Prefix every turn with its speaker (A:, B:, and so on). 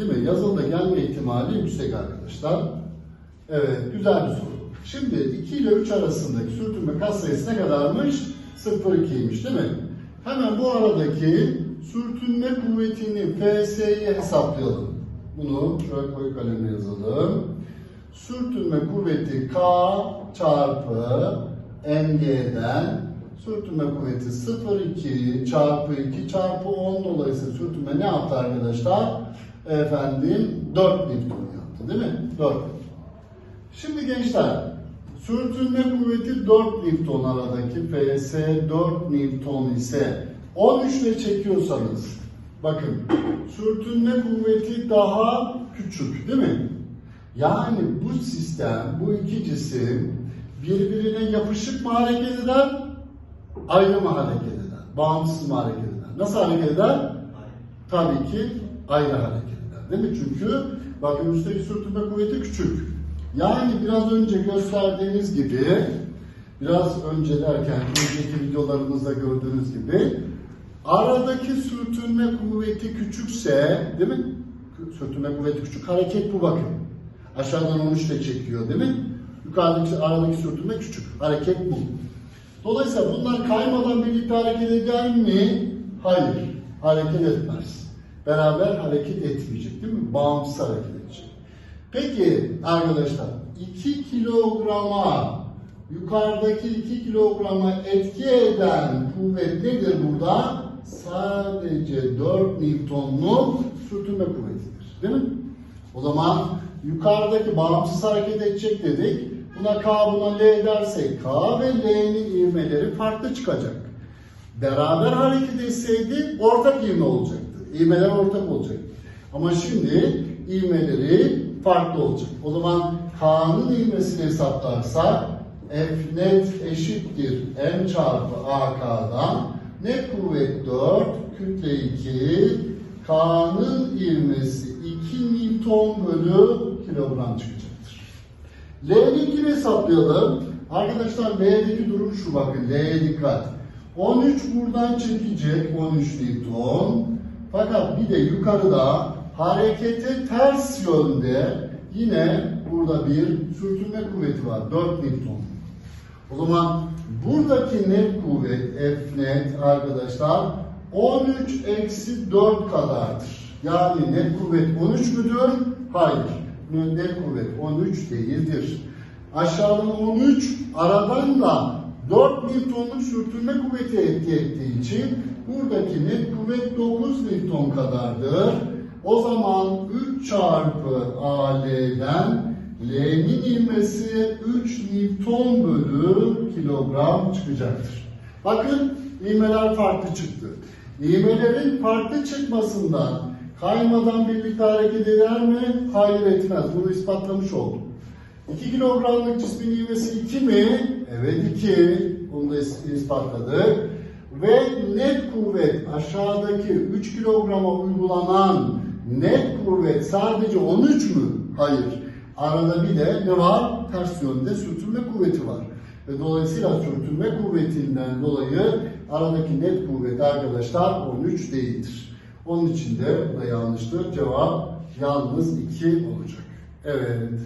A: Değil mi? Yazılıda gelme ihtimali yüksek arkadaşlar. Evet, güzel bir soru. Şimdi 2 ile 3 arasındaki sürtünme kas sayısı ne kadarmış? 0,2'ymiş değil mi? Hemen bu aradaki sürtünme kuvvetini FS'yi hesaplayalım. Bunu şöyle koyu kalemle yazalım. Sürtünme kuvveti K çarpı MG'den sürtünme kuvveti 0,2 çarpı 2 çarpı 10 dolayısıyla sürtünme ne yaptı arkadaşlar? Efendim 4 Newton yaptı değil mi? 4. Şimdi gençler sürtünme kuvveti 4 Newton aradaki PS 4 Newton ise 13 ile çekiyorsanız bakın sürtünme kuvveti daha küçük değil mi? Yani bu sistem, bu iki cisim birbirine yapışık mı hareket eder, ayrı mı hareket eder, bağımsız mı hareket eder? Nasıl hareket eder? Tabii ki ayrı hareket eder. Değil mi? Çünkü bakın üstteki sürtünme kuvveti küçük. Yani biraz önce gösterdiğiniz gibi, biraz önce derken önceki videolarımızda gördüğünüz gibi aradaki sürtünme kuvveti küçükse, değil mi? Sürtünme kuvveti küçük, hareket bu bakın. Aşağıdan 13 ile çekiyor değil mi? Yukarıdaki aradaki sürtünme küçük. Hareket bu. Dolayısıyla bunlar kaymadan birlikte hareket eder mi? Hayır. Hareket etmez. Beraber hareket etmeyecek değil mi? Bağımsız hareket edecek. Peki arkadaşlar 2 kilograma yukarıdaki 2 kilograma etki eden kuvvet nedir burada? Sadece 4 Newton'luk sürtünme kuvvetidir. Değil mi? O zaman yukarıdaki bağımsız hareket edecek dedik. Buna K buna L dersek K ve L'nin ivmeleri farklı çıkacak. Beraber hareket etseydi ortak ivme olacaktı. İvmeler ortak olacak. Ama şimdi ivmeleri farklı olacak. O zaman K'nın ivmesini hesaplarsak F net eşittir M çarpı AK'dan net kuvvet 4, kütle 2, K'nın ivmesi 2 Newton bölü kilogram çıkacaktır. L'ninkini hesaplayalım. Arkadaşlar L'deki durum şu bakın. L'ye dikkat. 13 buradan çekecek 13 Newton. Fakat bir de yukarıda harekete ters yönde yine burada bir sürtünme kuvveti var. 4 Newton. O zaman buradaki net kuvvet F net arkadaşlar 13 eksi 4 kadardır. Yani net kuvvet 13 müdür? Hayır. Net kuvvet 13 değildir. Aşağıdan 13 aradan da 4 Newton'luk sürtünme kuvveti etki ettiği için buradaki net kuvvet 9 Newton kadardır. O zaman 3 çarpı AL'den L'nin ivmesi 3 Newton bölü kilogram çıkacaktır. Bakın ivmeler farklı çıktı. İvmelerin farklı çıkmasından kaymadan birlikte hareket eder mi? Hayır etmez. Bunu ispatlamış oldum. 2 kilogramlık cismin ivmesi 2 mi? Evet 2. Bunu da is- ispatladık. Ve net kuvvet aşağıdaki 3 kilograma uygulanan net kuvvet sadece 13 mü? Hayır. Arada bir de ne var? Ters yönde sürtünme kuvveti var. Ve dolayısıyla sürtünme kuvvetinden dolayı aradaki net kuvvet arkadaşlar 13 değildir. Onun için de bu da yanlıştır. Cevap yalnız 2 olacak. Evet.